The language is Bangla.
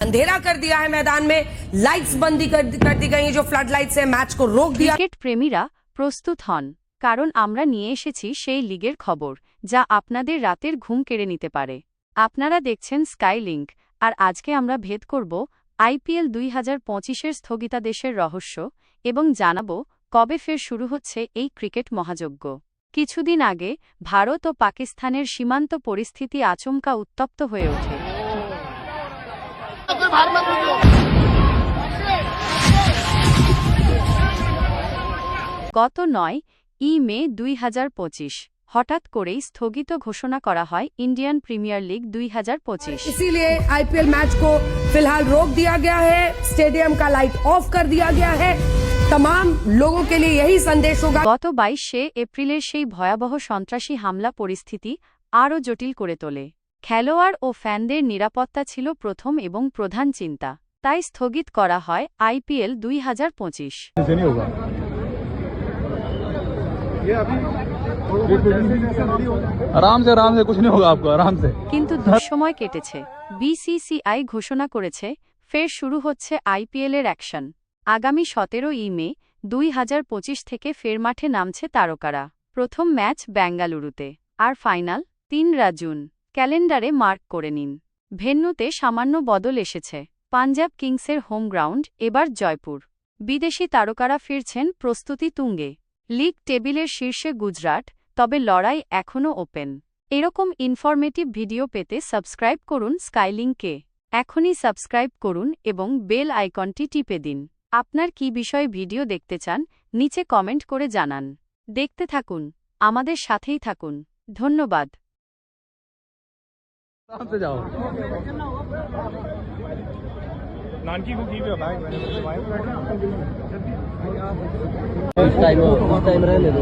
अंधेरा कर दिया है मैदान में लाइट्स बंदी कर, कर दी गई हैं, जो फ्लड लाइट्स है मैच को रोक दिया ক্রিকেট প্রেমীরা প্রস্তুত হন কারণ আমরা নিয়ে এসেছি সেই লিগের খবর যা আপনাদের রাতের ঘুম কেড়ে নিতে পারে আপনারা দেখছেন স্কাই লিঙ্ক আর আজকে আমরা ভেদ করব আইপিএল দুই হাজার পঁচিশের স্থগিতাদেশের রহস্য এবং জানাব কবে ফের শুরু হচ্ছে এই ক্রিকেট মহাযজ্ঞ কিছুদিন আগে ভারত ও পাকিস্তানের সীমান্ত পরিস্থিতি আচমকা উত্তপ্ত হয়ে ওঠে গত নয় ই মে দুই হাজার পঁচিশ হঠাৎ করেই স্থগিত ঘোষণা করা হয় ইন্ডিয়ান প্রিমিয়ার লিগ দুই হাজার পঁচিশ इसीलिए आईपीएल मैच को फिलहाल रोक दिया गया है स्टेडियम का लाइट ऑफ कर दिया गया है तमाम लोगों के लिए यही संदेश होगा গত বাইশে এপ্রিলের সেই ভয়াবহ সন্ত্রাসী হামলা পরিস্থিতি আরও জটিল করে তোলে খেলোয়াড় ও ফ্যানদের নিরাপত্তা ছিল প্রথম এবং প্রধান চিন্তা তাই স্থগিত করা হয় আইপিএল দুই হাজার পঁচিশ। কিন্তু দুঃসময় কেটেছে বিসিসিআই ঘোষণা করেছে ফের শুরু হচ্ছে আইপিএলের অ্যাকশন। আগামী সতেরো ই মে দুই হাজার পঁচিশ থেকে ফের মাঠে নামছে তারকারা। প্রথম ম্যাচ বেঙ্গালুরুতে আর ফাইনাল তিনরা জুন ক্যালেন্ডারে মার্ক করে নিন। ভেন্যুতে সামান্য বদল এসেছে। পাঞ্জাব কিংসের হোম গ্রাউন্ড, এবার জয়পুর। বিদেশি তারকারা ফিরছেন প্রস্তুতি তুঙ্গে। লিগ টেবিলের শীর্ষে গুজরাট, তবে লড়াই এখনও ওপেন। এরকম ইনফরমেটিভ ভিডিও পেতে সাবস্ক্রাইব করুন স্কাইলিংকে। এখনই সাবস্ক্রাইব করুন এবং বেল আইকনটি টিপে দিন। আপনার কি বিষয়ে ভিডিও দেখতে চান, নিচে কমেন্ট করে জানান। দেখতে থাকুন। আমাদের সাথেই থাকুন। ধন্যবাদ। आराम से जाओ। नानकी को की मैंने टाइम टाइम रहने दो।